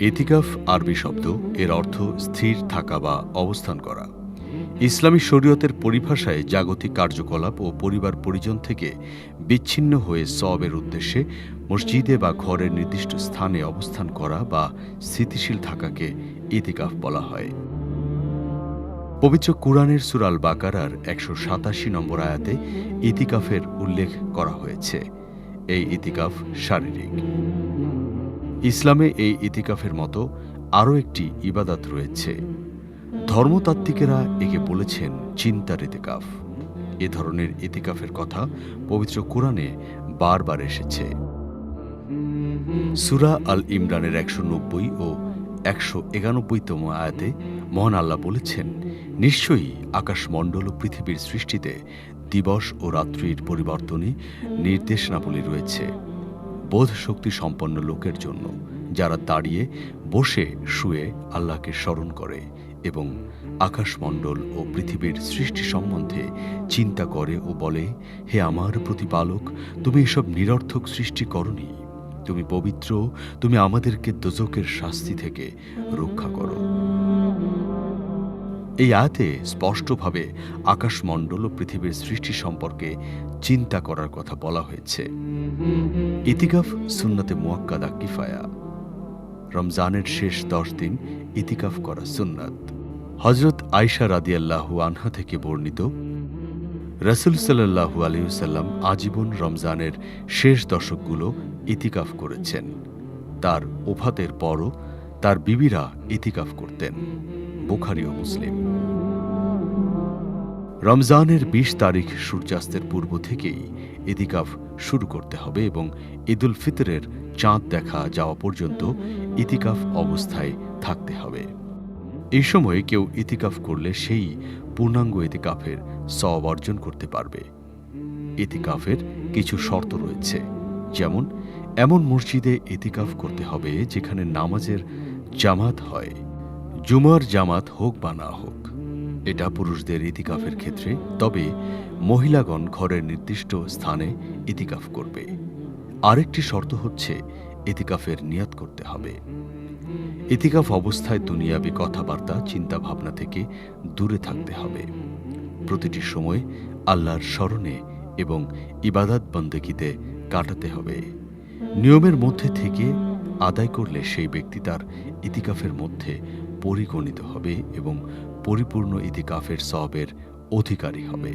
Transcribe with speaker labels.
Speaker 1: এতিকাফ আরবি শব্দ এর অর্থ স্থির থাকা বা অবস্থান করা। ইসলামী শরীয়তের পরিভাষায় জাগতিক কার্যকলাপ ও পরিবার পরিজন থেকে বিচ্ছিন্ন হয়ে সবের উদ্দেশ্যে মসজিদে বা ঘরের নির্দিষ্ট স্থানে অবস্থান করা বা স্থিতিশীল থাকাকে ইতিকাফ বলা হয়। পবিত্র কুরআনের সুরাল বাকারার একশো সাতাশি নম্বর আয়াতে ইতিকাফের উল্লেখ করা হয়েছে। এই ইতিকাফ শারীরিক। ইসলামে এই ইতিকাফের মতো আরও একটি ইবাদাত রয়েছে। ধর্মতাত্ত্বিকেরা একে বলেছেন চিন্তার ইতিকাফ। এ ধরনের ইতিকাফের কথা পবিত্র কোরআনে বারবার এসেছে। সুরা আল ইমরানের একশো নব্বই ও একশো একানব্বইতম আয়াতে মহান আল্লাহ বলেছেন, নিশ্চয়ই আকাশমণ্ডল ও পৃথিবীর সৃষ্টিতে দিবস ও রাত্রির পরিবর্তনে নির্দেশনাবলী রয়েছে। বোধ শক্তি সম্পন্ন লোকের জন্য, যারা দাঁড়িয়ে, বসে, শুয়ে আল্লাহকে স্মরণ করে এবং আকাশমণ্ডল ও পৃথিবীর সৃষ্টি সম্বন্ধে চিন্তা করে ও বলে, হে আমার প্রতিপালক, তুমি এসব নিরর্থক সৃষ্টি করনি। তুমি পবিত্র, তুমি আমাদেরকে দোজকের শাস্তি থেকে রক্ষা করো। এই আয়াতে স্পষ্টভাবে আকাশমণ্ডল ও পৃথিবীর সৃষ্টি সম্পর্কে চিন্তা করার কথা বলা হয়েছে। ইতিকাফ সুন্নতে মুয়াক্কাদা কিফায়া। রমজানের শেষ দশ দিন ইতিকাফ করা সুন্নাত। হজরত আয়সা রাদিয়াল্লাহু আনহা থেকে বর্ণিত, রসুল সাল্লাহু আলহিসাল্লাম আজীবন রমজানের শেষ দশকগুলো ইতিকাফ করেছেন। তার ওফাতের পরও তার বিবিরা ইতিকাফ করতেন। বুখারি ও মুসলিম। রমজানের বিশ তারিখ সূর্যাস্তের পূর্ব থেকেই ইতিকাফ শুরু করতে হবে এবং ঈদুল ফিতরের চাঁদ দেখা যাওয়া পর্যন্ত ইতিকাফ অবস্থায় থাকতে হবে। এই সময়ে কেউ ইতিকাফ করলে সেই পূর্ণাঙ্গ ইতিকাফের সব অর্জন করতে পারবে। ইতিকাফের কিছু শর্ত রয়েছে, যেমন এমন মসজিদে এতিকাফ করতে হবে যেখানে নামাজের জামাত হয়। জুমার জামাত হোক বা না হোক, এটা পুরুষদের ইতিকাফের ক্ষেত্রে, তবে মহিলাগণ ঘরের নির্দিষ্ট স্থানে ইতিকাফ করবে। আরেকটি শর্ত হচ্ছে ইতিকাফের নিয়াত করতে হবে। ইতিকাফ অবস্থায় দুনিয়াবি কথাবার্তা চিন্তা ভাবনা থেকে দূরে থাকতে হবে। প্রতিটি সময় আল্লাহর স্মরণে এবং ইবাদাত বন্দেকিতে কাটাতে হবে। নিয়মের মধ্যে থেকে আদায় করলে সেই ব্যক্তি তার ইতিকাফের মধ্যে পরিগণিত হবে এবং পরিপূর্ণ ইতিকাফের সবের অধিকারী হবে।